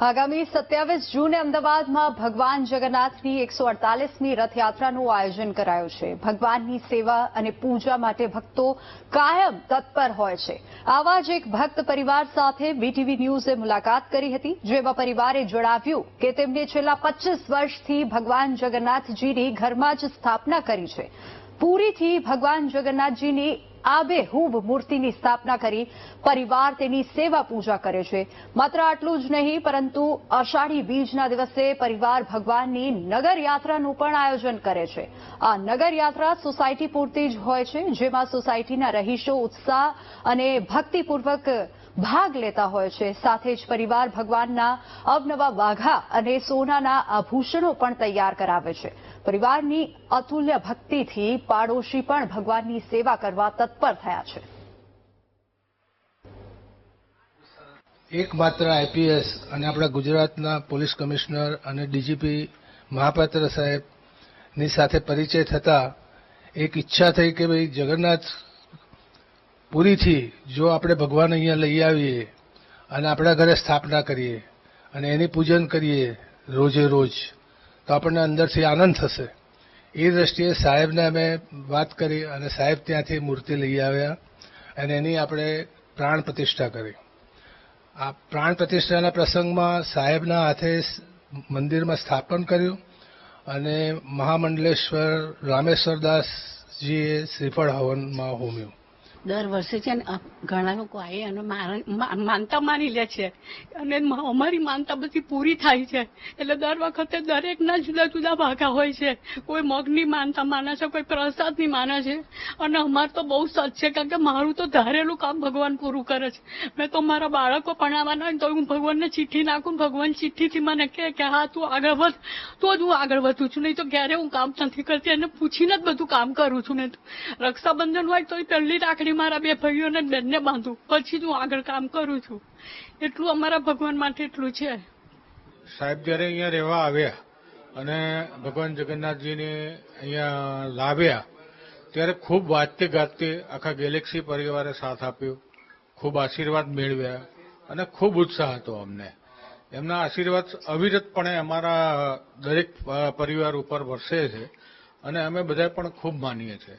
આગામી સત્યાવીસ જૂને અમદાવાદમાં ભગવાન જગન્નાથની એકસો અડતાલીસમી રથયાત્રાનું આયોજન કરાયું છે. ભગવાનની સેવા અને પૂજા માટે ભક્તો કાયમ તત્પર હોય છે. આવા જ એક ભક્ત પરિવાર સાથે બીટીવી ન્યૂઝે મુલાકાત કરી હતી જેમાં પરિવારે જણાવ્યું કે તેમને છેલ્લા પચીસ વર્ષથી ભગવાન જગન્નાથજીની ઘરમાં જ સ્થાપના કરી છે. પુરીથી ભગવાન જગન્નાથજીની આબેહૂબ મૂર્તિની સ્થાપના કરી, પરિવાર તેની સેવા પૂજા કરે છે. માત્ર આટલું જ નહીં, પરંતુ અષાઢી બીજના દિવસે પરિવાર ભગવાનની નગરયાત્રાનું પણ આયોજન કરે છે. આ નગરયાત્રા સોસાયટી પૂરતી જ હોય છે, જેમાં સોસાયટીના રહીશો ઉત્સાહ અને ભક્તિપૂર્વક ભાગ લેતા હોય છે. સાથે જ પરિવાર ભગવાનના અવનવા વાઘા અને સોનાના આભૂષણો પણ તૈયાર કરાવે છે. પરિવારની અતુલ્ય ભક્તિથી પાડોશી પણ ભગવાનની સેવા કરવા તત્પર થયા છે. એકમાત્ર આઈપીએસ અને આપણા ગુજરાતના પોલીસ કમિશનર અને ડીજીપી મહાપાત્ર સાહેબની સાથે પરિચય થતા એક ઈચ્છા થઈ કે ભાઈ જગન્નાથ પુરીથી જો આપણે ભગવાન અહીંયા લઈ આવીએ અને આપણા ઘરે સ્થાપના કરીએ અને એની પૂજન કરીએ રોજે રોજ, તો આપણને અંદરથી આનંદ થશે. એ દ્રષ્ટિએ સાહેબને અમે વાત કરી અને સાહેબ ત્યાંથી મૂર્તિ લઈ આવ્યા અને એની આપણે પ્રાણ પ્રતિષ્ઠા કરી. આ પ્રાણ પ્રતિષ્ઠાના પ્રસંગમાં સાહેબના હાથે મંદિરમાં સ્થાપન કર્યું અને મહામંડલેશ્વર રામેશ્વર દાસજીએ શ્રીફળ હવનમાં હોમ્યું. દર વર્ષે છે ને ઘણા લોકો આવે અને માનતા માની લે છે. અને અમારી માનતા બધી પૂરી થાય છે. એટલે દર વખતે દરેકના જુદા જુદા ભાગા હોય છે. કોઈ મગની માનતા માને છે, કોઈ પ્રસાદની માને છે. અને અમાર તો બહુ સચ છે, કારણ કે મારું તો ધારેલું કામ ભગવાન પૂરું કરે છે. મેં તો મારા બાળકો ભણાવવાના હોય તો હું ભગવાનને ચિઠ્ઠી નાખું ભગવાન ચિઠ્ઠીથી મને કહે કે, હા, તું આગળ વધ. તો જ હું આગળ વધું છું. નહીં તો ક્યારે હું કામ નથી કરતી અને પૂછીને જ બધું કામ કરું છું. ને રક્ષાબંધન હોય તો પહેલી રાખડી મારા બે ભાઈઓને બંને બાંધું. પછી હું આગળ કામ કરું છું. એટલું અમારા ભગવાન માટે એટલું છે. સાહેબ, જ્યારે અહીંયા રહેવા આવ્યા અને ભગવાન જગન્નાથજીને અહીંયા લાવ્યા, ત્યારે ખૂબ વાતે ગાતે આખા ગેલેક્સી પરિવારે સાથ આપ્યો, ખૂબ આશીર્વાદ મેળવ્યા અને ખૂબ ઉત્સાહ હતો અમને. એમના આશીર્વાદ અવિરતપણે અમારા દરેક પરિવાર ઉપર વરસે છે અને અમે બધા પણ ખૂબ માનીએ છીએ.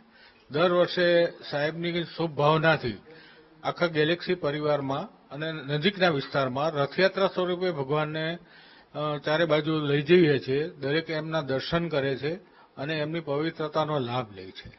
દર વર્ષે સાહેબની શુભ ભાવનાથી આખા ગેલેક્સી પરિવારમાં અને નજીકના વિસ્તારમાં રથયાત્રા સ્વરૂપે ભગવાનને ચારે બાજુ લઈ જઈએ છીએ. દરેક એમના દર્શન કરે છે અને એમની પવિત્રતાનો લાભ લે છે.